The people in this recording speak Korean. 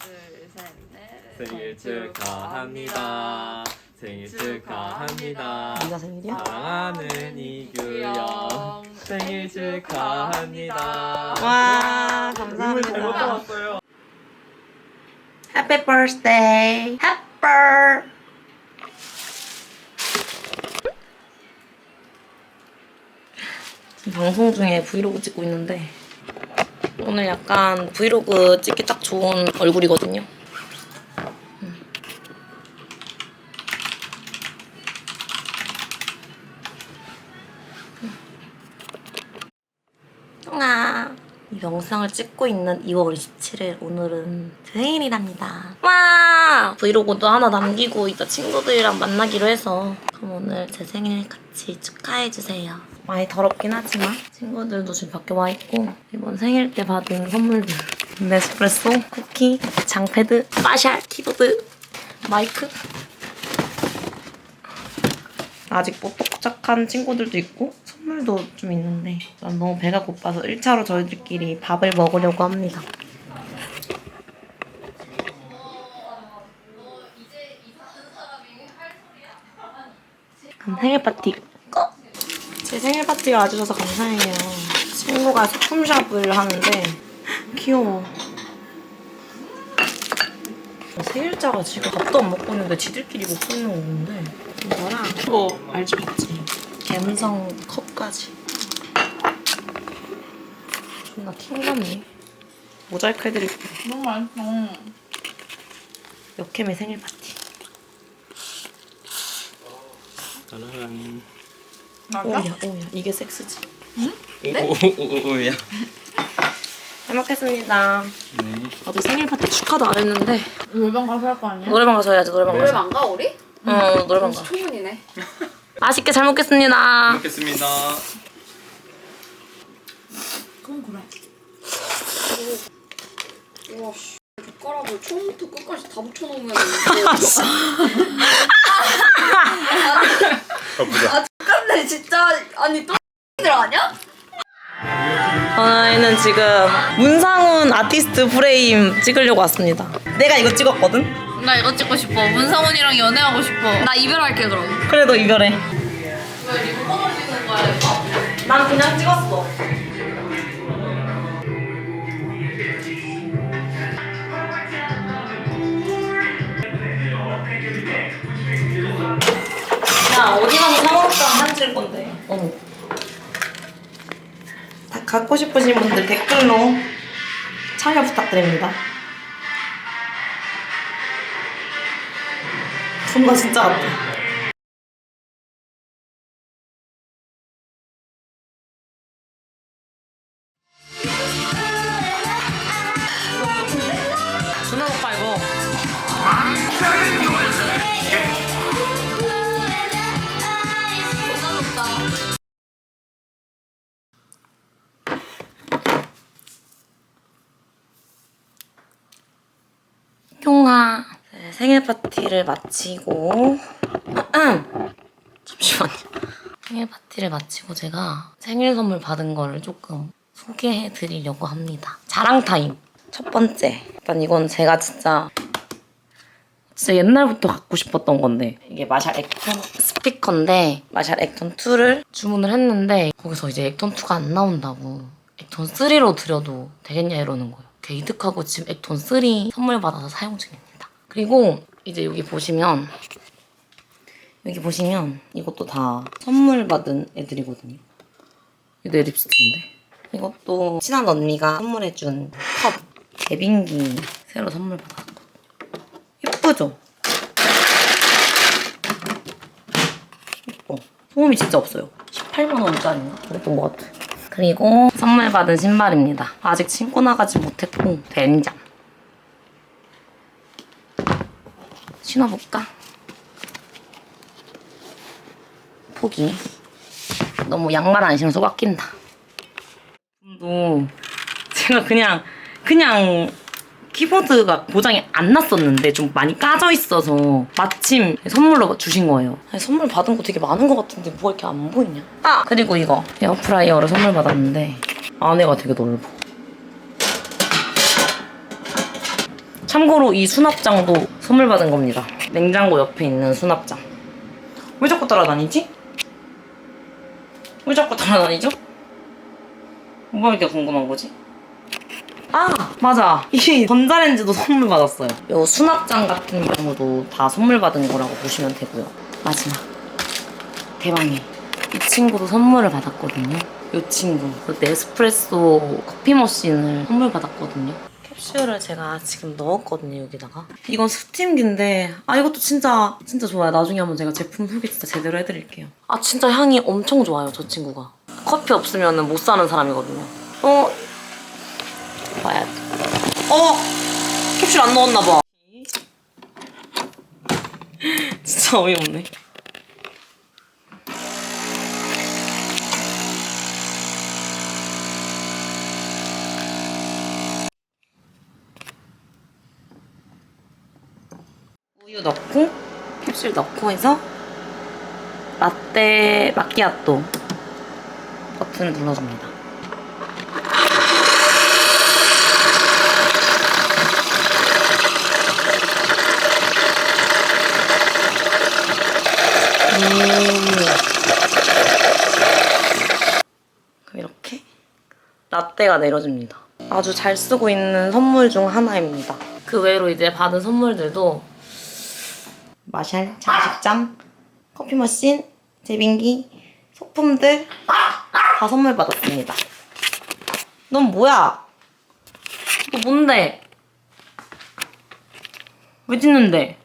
둘셋넷 생일 축하합니다. 생일 축하합니다. 네가 생일이야? 사랑하는 이규영 생일 축하합니다. 와잘 감사합니다. 먹어왔어요. Happy birthday. Happy. 지금 방송 중에 브이로그 찍고 있는데 오늘 약간 브이로그 찍기 딱 좋은 얼굴이거든요. 음. 똥아. 이 영상을 찍고 있는 2월 27일 오늘은 제 생일이랍니다. 와! 브이로그도 하나 남기고 이따 친구들이랑 만나기로 해서 그럼 오늘 제 생일 같이 축하해주세요. 많이 더럽긴 하지만 친구들도 지금 밖에 와 있고 이번 생일 때 받은 선물들 네스프레소, 쿠키, 장패드, 마샬, 키보드, 마이크 아직 뽀뽀착한 친구들도 있고 선물도 좀 있는데 난 너무 배가 고파서 1차로 저희들끼리 밥을 먹으려고 합니다. 생일 파티 고! 제 생일 파티를 와주셔서 감사해요. 친구가 소품샵을 하는데 귀여워. 생일자가 지금 밥도 안 먹고 있는데 지들끼리 먹고 있는 거 보는데 이거랑 이거 알지 맞지? 갬성 컵까지 존나 킹받네 모자이크 해드릴게요 너무 맛있어 역캠의 생일 파티 짜란. 맞아? 오야 오야 이게 섹스지 오오오오야. 잘 먹겠습니다 네. 아직 생일 파티 축하도 안 했는데 노래방 가서 할 거 아니야? 노래방 가서 해야지 노래방 가서 노래방 가 우리? 어 노래방 가 초문이네. 맛있게 잘 먹겠습니다 먹겠습니다. 그건 그래 와 씨. 젓가락을 처음부터 끝까지 다 붙여놓으면 아 잠깐만 진짜 아니 또들 아니야? 저희는 지금 문상훈 아티스트 프레임 찍으려고 왔습니다 내가 이거 찍었거든? 나 이거 찍고 싶어. 문상훈이랑 연애하고 싶어. 나 이별할게 그럼. 그래도 이거래 왜 리모컨을 찍는 거야 이거? 난 그냥 찍었어 어디 가서 사 먹었다는 사진 찍을 건데. 어. 다 갖고 싶으신 분들 댓글로 참여 부탁드립니다. 존나 진짜 같아 형아 네, 생일 파티를 마치고 잠시만요. 생일 파티를 마치고 제가 생일 선물 받은 거를 조금 소개해 드리려고 합니다. 자랑 타임. 첫 번째. 일단 이건 제가 진짜 진짜 옛날부터 갖고 싶었던 건데. 이게 마샬 액톤 스피커인데 마샬 액톤 2를 주문을 했는데 거기서 이제 액톤 2가 안 나온다고. 액톤 3로 드려도 되겠냐 이러는 거예요. 그 이득하고 지금 액톤 3 선물 받아서 사용 중입니다. 그리고 이제 여기 보시면 여기 보시면 이것도 다 선물 받은 애들이거든요. 이거 내 립스틱인데 이것도 친한 언니가 선물해준 컵 개빙기 새로 선물 받았고 예쁘죠? 예뻐. 소음이 진짜 없어요. 18만 원짜리인가? 그랬던 것 같아. 그리고 선물 받은 신발입니다. 아직 신고 나가지 못했고 된장. 신어볼까? 포기. 너무 양말 안 신어서 꽉 낀다. 도 제가 그냥 그냥 키보드가 고장이 안 났었는데 좀 많이 까져 있어서 마침 선물로 주신 거예요. 아니, 선물 받은 거 되게 많은 것 같은데 뭐가 이렇게 안 보이냐? 아 그리고 이거 에어프라이어를 선물 받았는데 안에가 되게 넓어. 참고로 이 수납장도 선물 받은 겁니다. 냉장고 옆에 있는 수납장. 왜 자꾸 따라다니지? 왜 자꾸 따라다니죠? 뭐가 이렇게 궁금한 거지? 아 맞아. 이 전자레인지도 선물 받았어요. 요 수납장 같은 경우도 다 선물 받은 거라고 보시면 되고요. 마지막. 대망의 이 친구도 선물을 받았거든요. 요 친구. 그 네스프레소 커피 머신을 선물 받았거든요. 캡슐을 제가 지금 넣었거든요 여기다가. 이건 스팀기인데 아 이것도 진짜 진짜 좋아요. 나중에 한번 제가 제품 소개 진짜 제대로 해드릴게요. 아 진짜 향이 엄청 좋아요 저 친구가. 커피 없으면 못 사는 사람이거든요. 어 봐야지 어 캡슐 안 넣었나 봐 진짜 어이없네 우유 넣고 캡슐 넣고 해서 라떼 마끼아또 버튼을 눌러줍니다. 이렇게 라떼가 내려집니다. 아주 잘 쓰고 있는 선물 중 하나입니다. 그 외로 이제 받은 선물들도 마샬 장식장, 커피 머신, 제빙기, 소품들 다 선물 받았습니다. 넌 뭐야? 너 뭔데? 왜 짖는데?